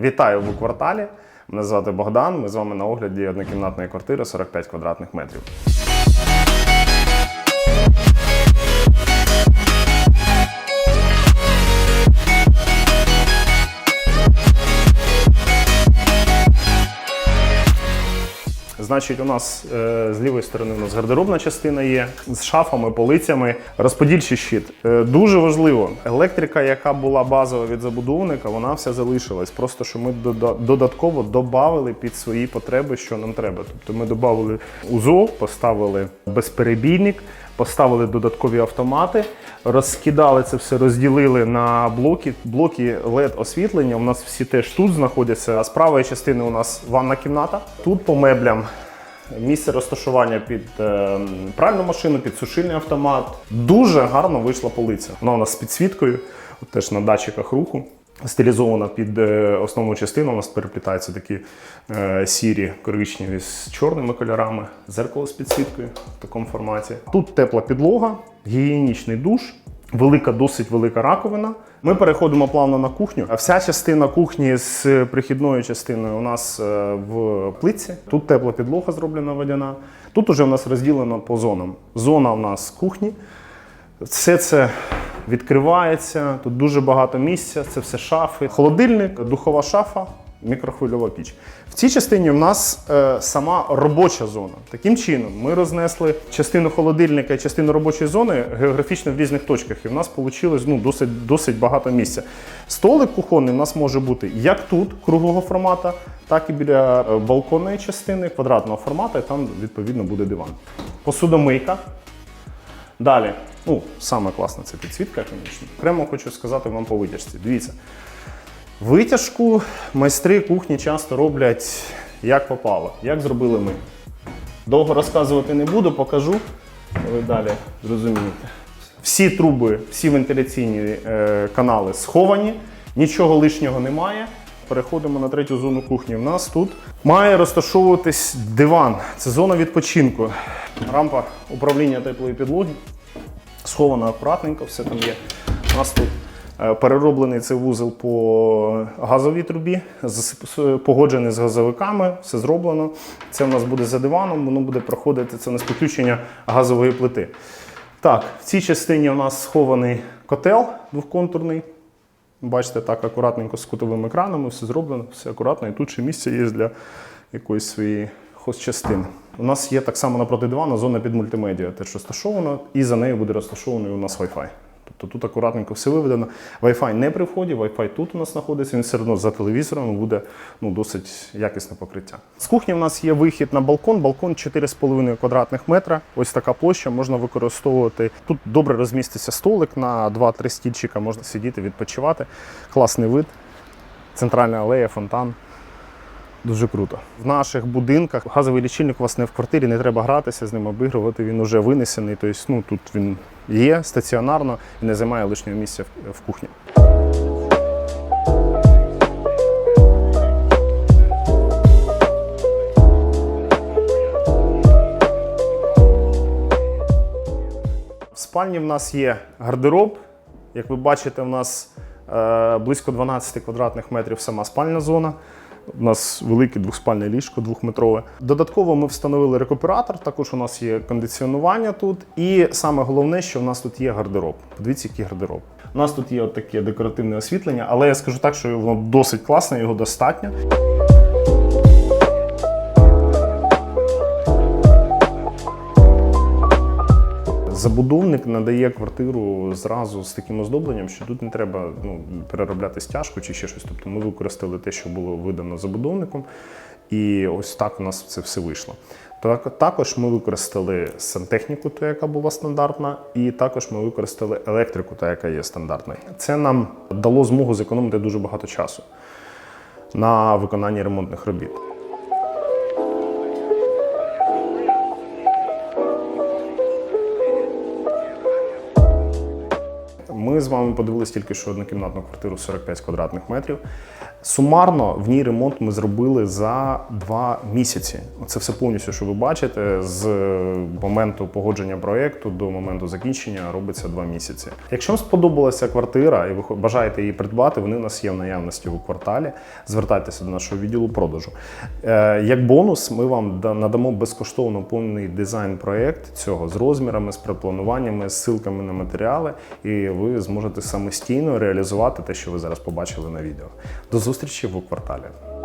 Вітаю в кварталі. Мене звати Богдан. Ми з вами на огляді однокімнатної квартири 45 квадратних метрів. Значить, у нас е, з лівої сторони у нас гардеробна частина є з шафами, полицями, розподільчий щит. Е, дуже важливо, електрика, яка була базова від забудовника, вона вся залишилась. Просто що ми дода- додатково додали під свої потреби, що нам треба. Тобто ми додали УЗО, поставили безперебійник. Поставили додаткові автомати, розкидали це все, розділили на блоки. Блоки LED освітлення. У нас всі теж тут знаходяться. А з правої частини у нас ванна кімната. Тут по меблям місце розташування під е, пральну машину, під сушильний автомат. Дуже гарно вийшла полиця. Вона у нас з підсвіткою, теж на датчиках руху. Стилізована під е, основну частину, у нас переплітаються такі е, сірі коричневі з чорними кольорами, зеркало з підсвіткою в такому форматі. Тут тепла підлога, гігієнічний душ, велика, досить велика раковина. Ми переходимо плавно на кухню. А Вся частина кухні з прихідною частиною у нас е, в плитці. Тут тепла підлога зроблена водяна. Тут уже у нас розділено по зонам. Зона у нас кухні. Все це відкривається, тут дуже багато місця, це все шафи, холодильник, духова шафа, мікрохвильова піч. В цій частині в нас е, сама робоча зона. Таким чином, ми рознесли частину холодильника і частину робочої зони географічно в різних точках, і в нас вийшло ну, досить, досить багато місця. Столик кухонний у нас може бути як тут, круглого формату, так і біля е, балконної частини квадратного формату, і там відповідно буде диван. Посудомийка. Далі, ну, саме класна це підсвітка, звісно. Окремо хочу сказати вам по витяжці. Дивіться, витяжку майстри кухні часто роблять як попало, як зробили ми. Довго розказувати не буду, покажу. Ви далі зрозумієте. Всі труби, всі вентиляційні е, канали сховані, нічого лишнього немає. Переходимо на третю зону кухні. У нас тут має розташовуватись диван. Це зона відпочинку. Рампа управління теплої підлоги. Схована акуратненько, все там є. У нас тут е, перероблений цей вузол по газовій трубі, погоджений з газовиками, все зроблено. Це в нас буде за диваном, воно буде проходити це у нас підключення газової плити. Так, в цій частині у нас схований котел двохконтурний. Бачите, так акуратненько з кутовими екранами, все зроблено, все акуратно. І тут ще місце є для якоїсь своєї хозчастини. У нас є так само напроти дивана зона під мультимедіа, теж розташована, і за нею буде розташований у нас Wi-Fi. Тобто тут акуратненько все виведено. Wi-Fi не при вході, Wi-Fi тут у нас знаходиться, він все одно за телевізором буде ну, досить якісне покриття. З кухні у нас є вихід на балкон. Балкон 4,5 квадратних метра. Ось така площа можна використовувати. Тут добре розміститься столик на 2-3 стільчика, можна сидіти, відпочивати. Класний вид, центральна алея, фонтан. Дуже круто. В наших будинках газовий лічильник у вас не в квартирі, не треба гратися з ним, обігрувати. Він вже винесений. Тобто, ну, тут він є стаціонарно і не займає лишнього місця в, кухні. В спальні в нас є гардероб. Як ви бачите, в нас е, близько 12 квадратних метрів сама спальна зона. У нас велике двохспальне ліжко, двохметрове. Додатково ми встановили рекуператор, також у нас є кондиціонування тут. І саме головне, що в нас тут є гардероб. Подивіться, який гардероб. У нас тут є таке декоративне освітлення, але я скажу так, що воно досить класне, його достатньо. Забудовник надає квартиру зразу з таким оздобленням, що тут не треба ну, переробляти стяжку чи ще щось. Тобто ми використали те, що було видано забудовником, і ось так у нас це все вийшло. Так, також ми використали сантехніку, та яка була стандартна, і також ми використали електрику, та яка є стандартною. Це нам дало змогу зекономити дуже багато часу на виконанні ремонтних робіт. Ми з вами подивилися тільки що однокімнатну квартиру 45 квадратних метрів. Сумарно в ній ремонт ми зробили за два місяці. Це все повністю, що ви бачите, з моменту погодження проєкту до моменту закінчення робиться два місяці. Якщо вам сподобалася квартира і ви бажаєте її придбати, вони у нас є в наявності у кварталі. Звертайтеся до нашого відділу продажу. Е, Як бонус, ми вам надамо безкоштовно повний дизайн-проєкт цього з розмірами, з предплануваннями, з ссылками на матеріали, і ви зможете самостійно реалізувати те, що ви зараз побачили на відео. До зустрічі в кварталі.